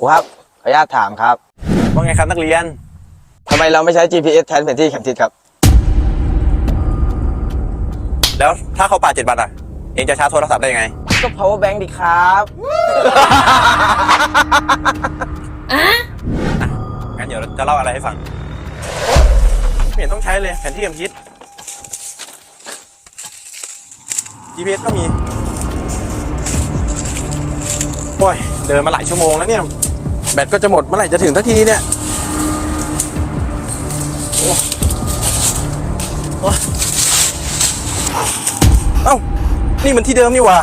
ครูครับขออนุญาตถามครับว่าไงครับนักเรียนทำไมเราไม่ใช้ GPS แทนแผนที่เข็มทิศครับ แล้วถ้าเขาปาดเจ็ดบัตรอะ เองจะชาร์จโทรศัพท์ได้ยังไง ก็ power bank ดีครับ งั้นเดี๋ยวจะเล่าอะไรให้ฟังไม่เห็นต้องใช้เลยแผนที่เข็มทิศ GPS ก็มี โอ้ย เดินมาหลายชั่วโมงแล้วเนี่ย แบตก็จะหมดเมื่อไหร่จะถึงทักทีเนี่ยเอ้า นี่มันที่เดิมนี่ว่า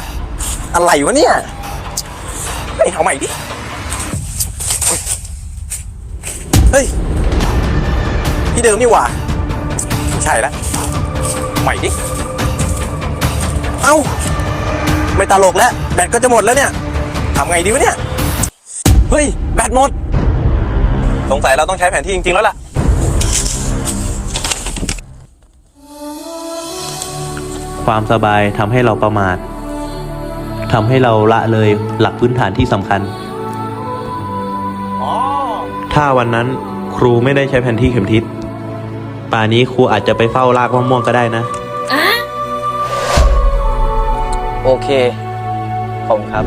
อะไรวะเนี่ยเฮ้ยเอาใหม่ดิ เฮ้ย ที่เดิมนี่ว่าไม่ใช่แล้วใหม่ดิ เอ้า ไม่ตลกแล้ว แบตก็จะหมดแล้วเนี่ยทำไงดีวะเนี่ย เฮ้ย แบตหมด สงสัยเราต้องใช้แผนที่จริง ๆ แล้วล่ะ ความสบายทำให้เราประมาททำให้เราละเลยหลักพื้นฐานที่สำคัญอ๋อถ้าวันนั้นครูไม่ได้ใช้แผนที่เข็มทิศ ป่านี้ครูอาจจะไปเฝ้ารากมะม่วงก็ได้นะ โอเคผมครับ